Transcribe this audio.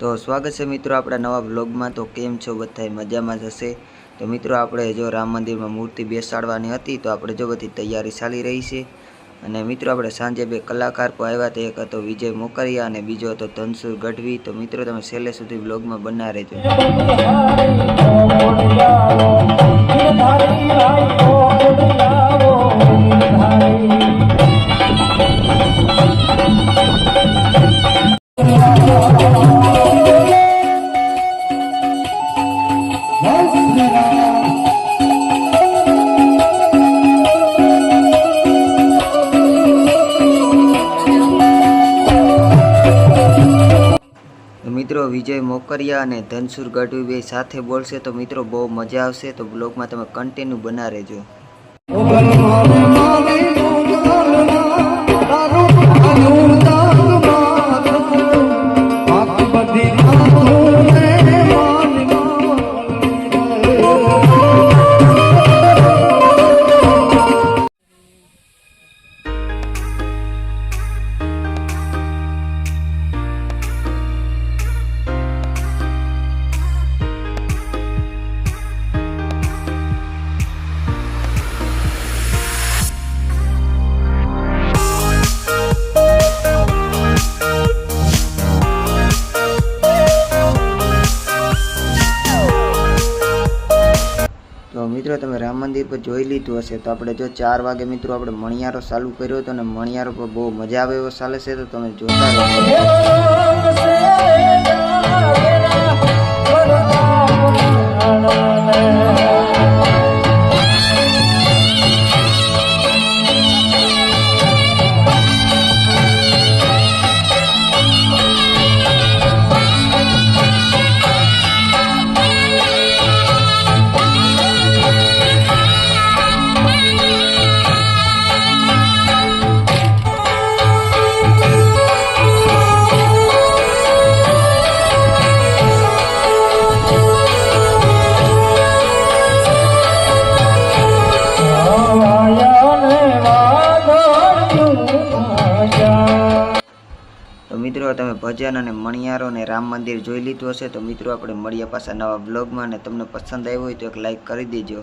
તો સ્વાગત છે મિત્રો આપણા નવા બ્લોગમાં તો કેમ છો બધા મજામાં જશે તો મિત્રો આપણે જો રામ મંદિરમાં મૂર્તિ બેસાડવાની હતી, તો આપણે જો બધી તૈયારી ચાલી રહી છે. અને મિત્રો આપણે સાંજે બે કલાકાર આવ્યા હતા એક હતો વિજય મોકરિયા અને બીજો હતો ધનસુર ગઢવી. તો મિત્રો તમે છેલ્લે સુધી બ્લોગમાં બના રહેજો. તો મિત્રો, વિજય મોકરિયા અને ધનસુર ગઢવી બે સાથે બોલશે તો મિત્રો બહુ મજા આવશે. તો બ્લોગમાં તમે કન્ટિન્યુ બના રહેજો. તો મિત્રો, તમે રામ મંદિર પર જોઈ લીધું હશે. તો આપણે જો ચાર વાગે મિત્રો, આપણે મણિયારો ચાલુ કર્યો હતો અને મણિયારો પર બહુ મજા આવે એવો ચાલે છે, તો તમે જોતા રહો. મિત્રો, તમે ભજન અને મણિયારો અને રામ મંદિર જોઈ લીધું હશે, તો મિત્રો, આપણે મળીએ પાછા નવા બ્લોગમાં અને તમને પસંદ આવ્યો હોય તો એક લાઈક કરી દેજો.